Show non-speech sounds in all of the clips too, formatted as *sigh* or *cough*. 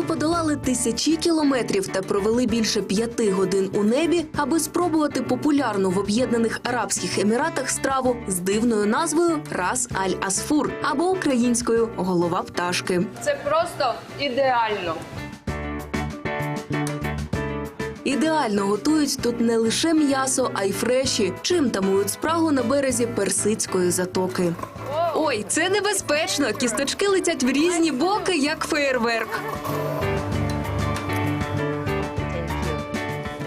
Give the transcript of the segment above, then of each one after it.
ми подолали тисячі кілометрів та провели більше п'яти годин у небі, аби спробувати популярну в Об'єднаних Арабських Еміратах страву з дивною назвою Рас Аль Асфур або українською голова пташки. Це просто ідеально. Ідеально готують тут не лише м'ясо, а й фреші, чим тамують спрагу на березі персидської затоки. Ой, це небезпечно. Кісточки летять в різні боки, як феєрверк.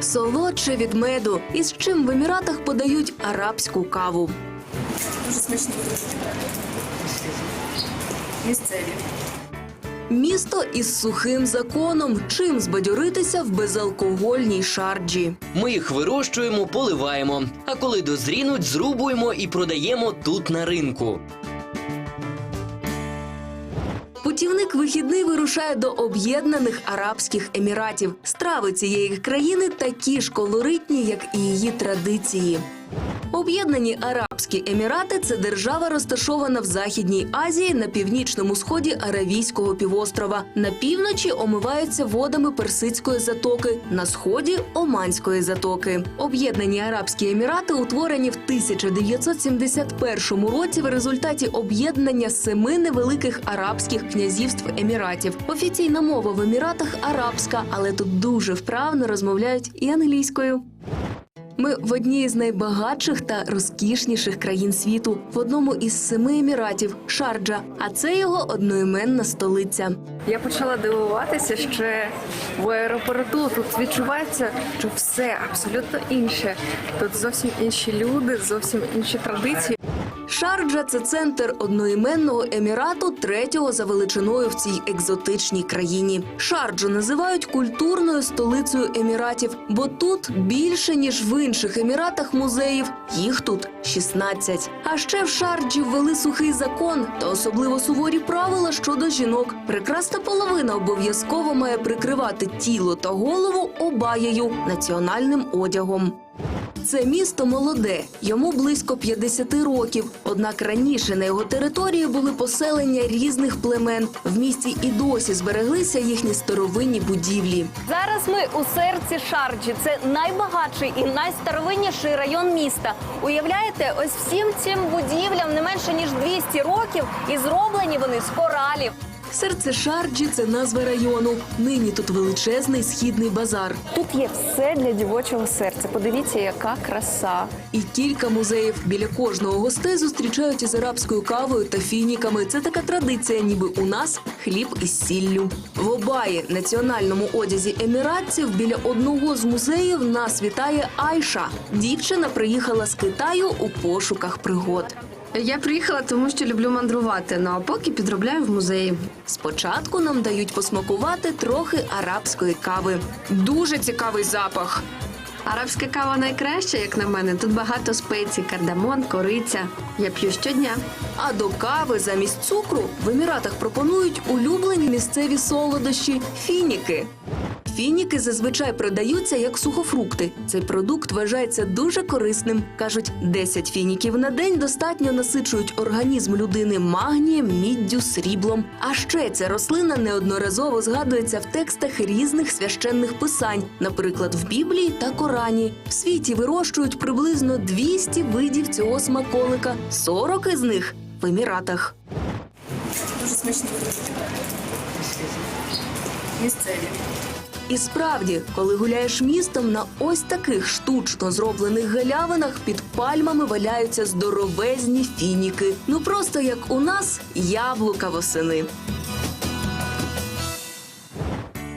Солодше від меду, із чим в еміратах подають арабську каву. Дуже смачні. Місцеві. Місто із сухим законом, чим збадьоритися в безалкогольній шарджі. Ми їх вирощуємо, поливаємо. А коли дозрінуть, зрубуємо і продаємо тут на ринку. Путівник вихідний вирушає до Об'єднаних Арабських Еміратів. Страви цієї країни такі ж колоритні, як і її традиції. Об'єднані Арабські Емірати це держава, розташована в Західній Азії на північному сході Аравійського півострова. На півночі омиваються водами Персидської затоки, на сході Оманської затоки. Об'єднані Арабські Емірати утворені в 1971 році в результаті об'єднання семи невеликих арабських князівств еміратів. Офіційна мова в еміратах арабська, але тут дуже вправно розмовляють і англійською. Ми в одній з найбагатших та розкішніших країн світу, в одному із семи еміратів Шарджа. А це його одноіменна столиця. Я почала дивуватися ще в аеропорту. Тут відчувається, що все абсолютно інше. Тут зовсім інші люди, зовсім інші традиції. Шарджа це центр одноіменного емірату, третього за величиною в цій екзотичній країні. Шарджу називають культурною столицею еміратів, бо тут більше ніж в інших еміратах музеїв. Їх тут 16. А ще в Шарджі ввели сухий закон та особливо суворі правила щодо жінок. Прекрасна половина обов'язково має прикривати тіло та голову обаєю національним одягом. Це місто молоде, йому близько 50 років. Однак раніше на його території були поселення різних племен. В місті і досі збереглися їхні старовинні будівлі. Зараз ми у серці Шарджі. Це найбагатший і найстаровинніший район міста. Уявляєте, ось всім цим будівлям не менше ніж 200 років, і зроблені вони з коралів. Серце Шарджі це назва району. Нині тут величезний східний базар Тут є все для дівочого серця. Подивіться, яка краса. і кілька музеїв. Біля кожного гостей зустрічають із арабською кавою та фініками. Це така традиція, ніби у нас хліб із сіллю. В Обаї, національному одязі еміратців, біля одного з музеїв нас вітає Айша. Дівчина приїхала з Китаю у пошуках пригод. Я приїхала, тому що люблю мандрувати. Ну а поки підробляю в музеї. Спочатку нам дають посмакувати трохи арабської кави. Дуже цікавий запах. Арабська кава найкраща, як на мене. Тут багато спецій, кардамон, кориця. Я п'ю щодня. А до кави замість цукру в еміратах пропонують улюблені місцеві солодощі фініки. Фініки зазвичай продаються як сухофрукти. Цей продукт вважається дуже корисним. кажуть, 10 фініків на день достатньо насичують організм людини магнієм, міддю, сріблом. А ще ця рослина неодноразово згадується в текстах різних священних писань, наприклад, в Біблії та Корані. В світі вирощують приблизно 200 видів цього смаколика, 40 із них в еміратах. Дуже смачні. Місцеві. І справді, коли гуляєш містом на ось таких штучно зроблених галявинах, під пальмами валяються здоровезні фініки. Ну просто як у нас яблука восени.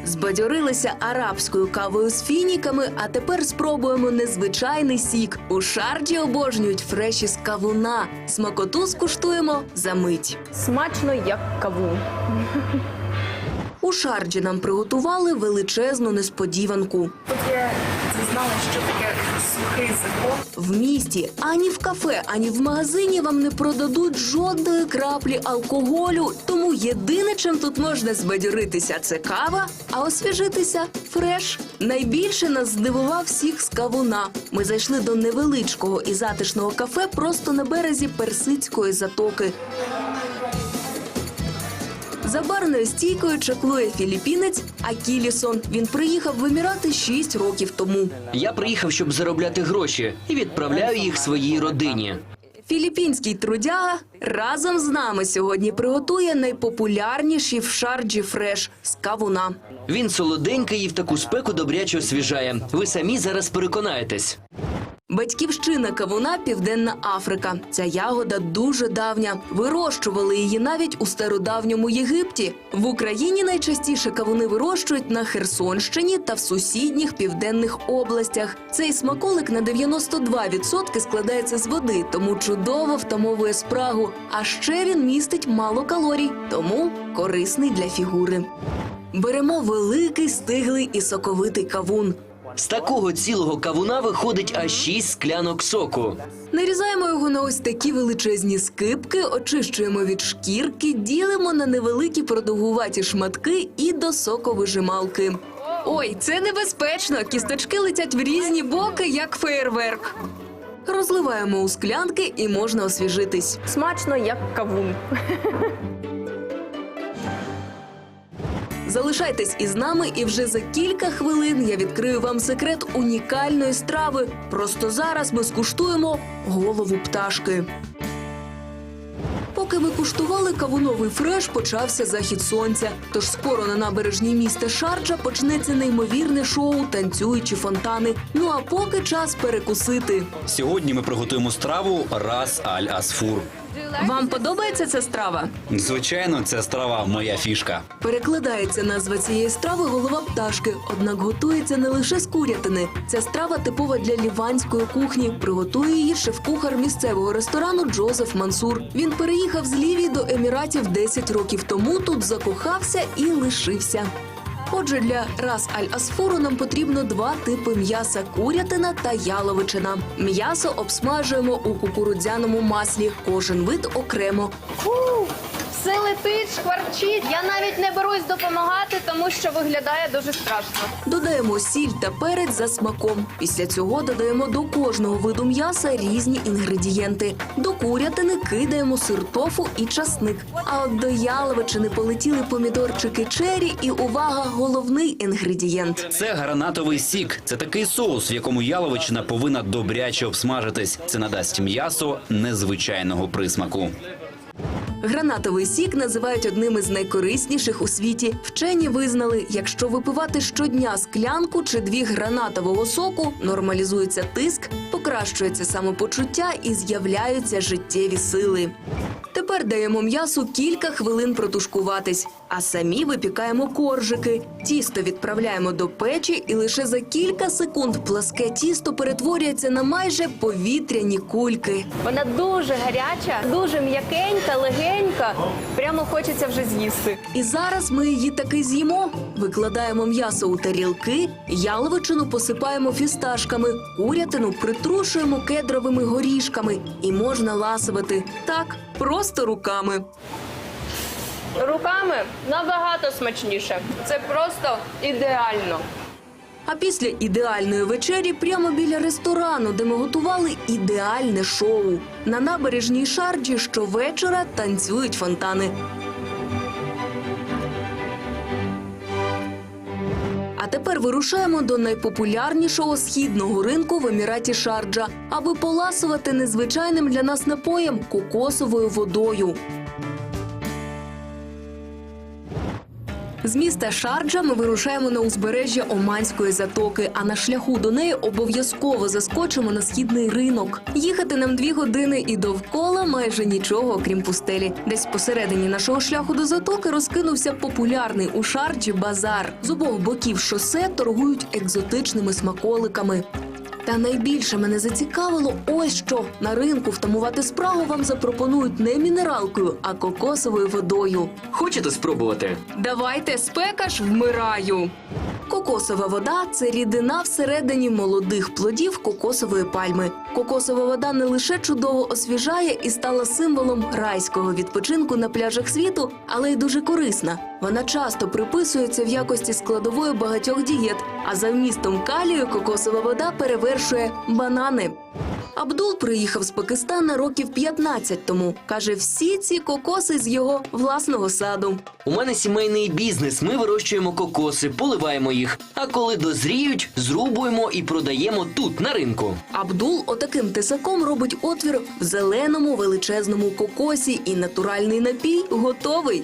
Збадьорилися арабською кавою з фініками, а тепер спробуємо незвичайний сік. У шарджі обожнюють фреші з кавуна. Смакоту скуштуємо за мить. Смачно, як кавун. У шарджі нам приготували величезну несподіванку. Тут я дізналася, що таке сухий закон. В місті ані в кафе, ані в магазині вам не продадуть жодної краплі алкоголю. Тому єдине, чим тут можна збадьоритися, це кава, а освіжитися фреш. Найбільше нас здивував всіх з кавуна. Ми зайшли до невеличкого і затишного кафе просто на березі персидської затоки. За барною стійкою чаклує філіппінець Акілісон. Він приїхав в Емірати 6 років тому. Я приїхав, щоб заробляти гроші, і відправляю їх своїй родині. Філіппінський трудяга разом з нами сьогодні приготує найпопулярніші в шарджі фреш з кавуна. Він солоденький і в таку спеку добряче освіжає. Ви самі зараз переконаєтесь. Батьківщина кавуна Південна Африка. Ця ягода дуже давня. Вирощували її навіть у стародавньому Єгипті. В Україні найчастіше кавуни вирощують на Херсонщині та в сусідніх південних областях. Цей смаколик на 92% складається з води, тому чудово втамовує спрагу. А ще він містить мало калорій, тому корисний для фігури. Беремо великий стиглий і соковитий кавун. З такого цілого кавуна виходить аж 6 склянок соку. Нарізаємо його на ось такі величезні скипки, очищуємо від шкірки, ділимо на невеликі продовгуваті шматки і до соковижималки. Ой, це небезпечно. Кісточки летять в різні боки, як феєрверк. Розливаємо у склянки і можна освіжитись. Смачно, як кавун. *laughs* Залишайтесь із нами, і вже за кілька хвилин я відкрию вам секрет унікальної страви. Просто зараз ми скуштуємо голову пташки. Поки ми куштували кавуновий фреш, почався захід сонця. Тож скоро на набережній міста Шарджа почнеться неймовірне шоу танцюючі фонтани. Ну а поки час перекусити. Сьогодні ми приготуємо страву Рас Аль Асфур. Вам подобається ця страва? Звичайно, ця страва моя фішка. Перекладається назва цієї страви голова пташки, однак готується не лише з курятини. Ця страва типова для ліванської кухні. Приготує її шеф-кухар місцевого ресторану Джозеф Мансур. Він переїхав з Лівії до Еміратів 10 років тому. Тут закохався і лишився. Отже, для рас аль асфуру нам потрібно два типи м'яса курятина та яловичина. М'ясо обсмажуємо у кукурудзяному маслі, кожен вид окремо. Все летить, шкварчить. Я навіть не берусь допомагати, тому що виглядає дуже страшно. Додаємо сіль та перець за смаком. Після цього додаємо до кожного виду м'яса різні інгредієнти. До курятини кидаємо сир тофу і часник. А от до яловичини полетіли помідорчики чері і увага, головний інгредієнт. Це гранатовий сік. Це такий соус, в якому яловичина повинна добряче обсмажитись. Це надасть м'ясо незвичайного присмаку. Гранатовий сік називають одним із найкорисніших у світі. Вчені визнали, якщо випивати щодня склянку чи дві гранатового соку, нормалізується тиск, покращується самопочуття і з'являються життєві сили. Тепер даємо м'ясу кілька хвилин протушкуватись, а самі випікаємо коржики. Тісто відправляємо до печі, і лише за кілька секунд пласке тісто перетворюється на майже повітряні кульки. Вона дуже гаряча, дуже м'якенька, легенька. Прямо хочеться вже з'їсти. І зараз ми її таки з'їмо. Викладаємо м'ясо у тарілки, яловичину посипаємо фісташками, курятину притрушуємо кедровими горішками і можна ласувати так, просто руками. Руками набагато смачніше. Це просто ідеально. А після ідеальної вечері прямо біля ресторану, де ми готували ідеальне шоу. На набережній шарджі щовечора танцюють фонтани. Тепер вирушаємо до найпопулярнішого східного ринку в Еміраті Шарджа, аби поласувати незвичайним для нас напоєм кокосовою водою. З міста Шарджа ми вирушаємо на узбережжя Оманської затоки, а на шляху до неї обов'язково заскочимо на східний ринок. Їхати нам дві години і довкола майже нічого, окрім пустелі. Десь посередині нашого шляху до затоки розкинувся популярний у Шарджі базар. З обох боків шосе торгують екзотичними смаколиками. Та найбільше мене зацікавило ось що на ринку втамувати спрагу вам запропонують не мінералкою, а кокосовою водою. Хочете спробувати? Давайте спека ж вмираю. Кокосова вода це рідина всередині молодих плодів кокосової пальми. Кокосова вода не лише чудово освіжає і стала символом райського відпочинку на пляжах світу, але й дуже корисна. Вона часто приписується в якості складової багатьох дієт, а за вмістом калію кокосова вода перевершує банани. Абдул приїхав з Пакистана років 15 тому. Каже, всі ці кокоси з його власного саду. У мене сімейний бізнес. Ми вирощуємо кокоси, поливаємо їх. А коли дозріють, зрубуємо і продаємо тут на ринку. Абдул отаким тисаком робить отвір в зеленому величезному кокосі, і натуральний напій готовий.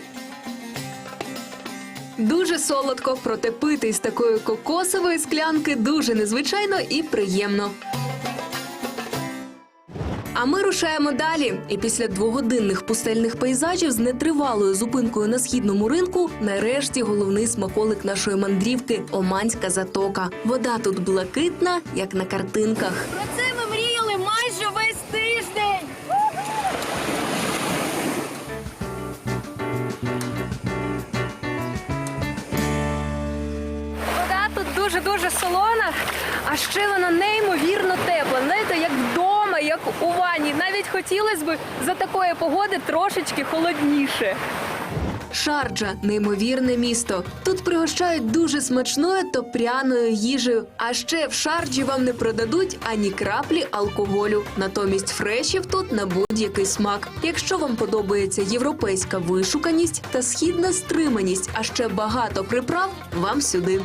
Дуже солодко, проте пити з такої кокосової склянки дуже незвичайно і приємно. А ми рушаємо далі. І після двогодинних пустельних пейзажів з нетривалою зупинкою на східному ринку, нарешті головний смаколик нашої мандрівки Оманська затока. Вода тут блакитна, як на картинках. Про це ми мріяли майже весь тиждень. Вода тут дуже-дуже солона, а ще вона неймовірно тепла. Знаєте, як вдома, як у ванні. Навіть хотілося б за такої погоди трошечки холодніше. Шарджа неймовірне місто. Тут пригощають дуже смачною та пряною їжею. А ще в шарджі вам не продадуть ані краплі алкоголю. Натомість фрешів тут на будь-який смак. Якщо вам подобається європейська вишуканість та східна стриманість, а ще багато приправ, вам сюди.